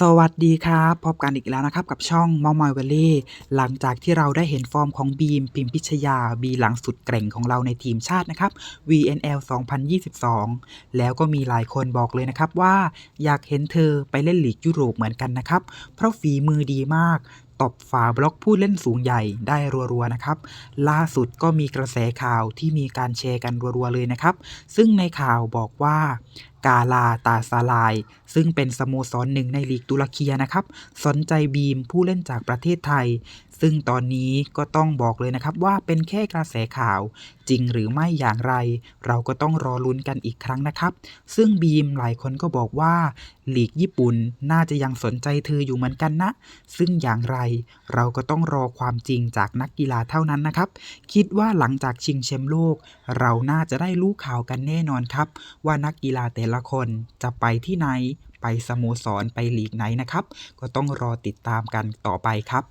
สวัสดีครับพบกันอีกแล้วนะครับ กับช่องมอมอยเวลลี่หลังจากที่เราได้เห็นฟอร์มของบีมพิมพิชยาบีหลังสุดเกร่งของเราในทีมชาตินะครับ VNL 2022 แล้วก็มีหลายคนบอกเลยนะครับว่าอยากเห็นเธอไปเล่นลีกยุโรปเหมือนกันนะครับ เพราะฝีมือดีมากตบฝาบล็อกผู้เล่นสูงใหญ่ได้รัวๆนะครับ ล่าสุดก็มีกระแสข่าวที่มีการแชร์กันรัวๆเลยนะครับ ซึ่งในข่าวบอกว่ากาลาตาซาลาย ซึ่งเป็นสโมสรหนึ่งในลีกตุรเคีนะครับ สนใจบีมผู้เล่นจากประเทศไทย ซึ่งตอนนี้ก็ต้องบอกเลยนะครับว่าเป็นแค่กระแสข่าว จริงหรือไม่อย่างไร เราก็ต้องรอลุ้นกันอีกครั้งนะครับ ซึ่งบีมหลายคนก็บอกว่าลีกญี่ปุ่นน่าจะยังสนใจเธออยู่เหมือนกันนะ ซึ่งอย่างไรเราก็ต้องรอความจริงจากนักกีฬาเท่านั้นนะครับ คิดว่าหลังจากชิงแชมป์โลก เราน่าจะได้รู้ข่าวกันแน่นอนครับ ว่านักกีฬาแตแต่ละคนจะไปที่ไหน ไปสโมสรไปลีกไหนนะครับ ก็ต้องรอติดตามกันต่อไปครับ